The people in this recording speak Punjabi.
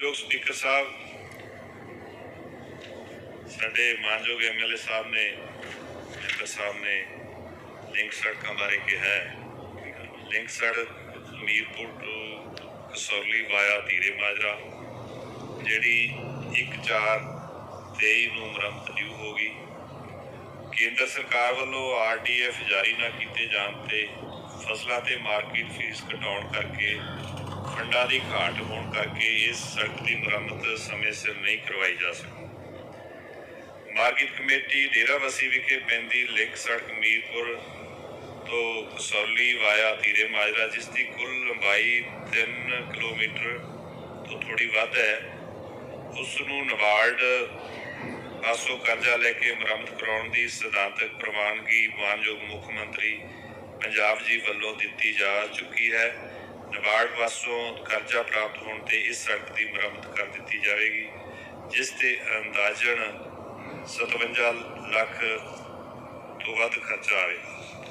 ਲੋਕ ਸਪੀਕਰ ਸਾਹਿਬ ਸਾਡੇ ਮਾਨਯੋਗ ਐਮਐਲਏ ਸਾਹਿਬ ਨੇ ਮੈਂਬਰ ਸਾਹਿਬ ਨੇ ਲਿੰਕ ਸੜਕਾਂ ਬਾਰੇ ਕਿਹਾ ਹੈ। ਲਿੰਕ ਸੜਕ ਮੀਰਪੁਰ ਤੋਂ ਕਸੌਲੀ ਵਾਇਆ ਧੀਰੇ ਮਾਜਰਾ, ਜਿਹੜੀ 1/4/23 ਨੂੰ ਮੁਰੰਮਤ ਡਿਊ ਹੋ ਗਈ। ਕੇਂਦਰ ਸਰਕਾਰ ਵੱਲੋਂ ਆਰਡੀਐਫ ਜਾਰੀ ਨਾ ਕੀਤੇ ਜਾਣ ਤੇ ਫਸਲਾਂ ਤੇ ਮਾਰਕੀਟ ਫੀਸ ਘਟਾਉਣ ਕਰਕੇ ਫੰਡਾਂ ਦੀ ਘਾਟ ਹੋਣ ਕਰਕੇ ਇਸ ਸੜਕ ਦੀ ਮੁਰੰਮਤ ਸਮੇਂ ਸਿਰ ਨਹੀਂ ਕਰਵਾਈ ਜਾ ਸਕੀ। ਮਾਰਕੀਟ ਕਮੇਟੀ ਡੇਰਾਬੱਸੀ ਵਿਖੇ ਪੈਂਦੀ ਲਿੰਕ ਸੜਕ ਮੀਰਪੁਰ ਤੋਂ ਕਸੌਲੀ ਵਾਇਆ ਧੀਰੇ ਮਾਜਰਾ, ਜਿਸ ਦੀ ਕੁੱਲ ਲੰਬਾਈ 3 ਕਿਲੋਮੀਟਰ ਤੋਂ ਥੋੜੀ ਵੱਧ ਹੈ। ਉਸ ਨੂੰ ਨਬਾਰਡ ਪਾਸੋਂ ਕਰਜ਼ਾ ਲੈ ਕੇ ਮੁਰੰਮਤ ਕਰਾਉਣ ਦੀ ਸਿਧਾਂਤਕ ਪ੍ਰਵਾਨਗੀ ਮਾਨਯੋਗ ਮੁੱਖ ਮੰਤਰੀ ਪੰਜਾਬ ਜੀ ਵੱਲੋਂ ਦਿੱਤੀ ਜਾ ਚੁੱਕੀ ਹੈ। ਨਬਾਰਡ ਵਾਸੋਂ ਕਰਜ਼ਾ ਪ੍ਰਾਪਤ ਹੋਣ ਤੇ ਇਸ ਸੜਕ ਦੀ ਮੁਰੰਮਤ ਕਰ ਦਿੱਤੀ ਜਾਵੇਗੀ, ਜਿਸ ਤੇ ਅੰਦਾਜ਼ਨ 57 ਲੱਖ ਤੋਂ ਵੱਧ ਖਰਚਾ ਆਵੇਗਾ।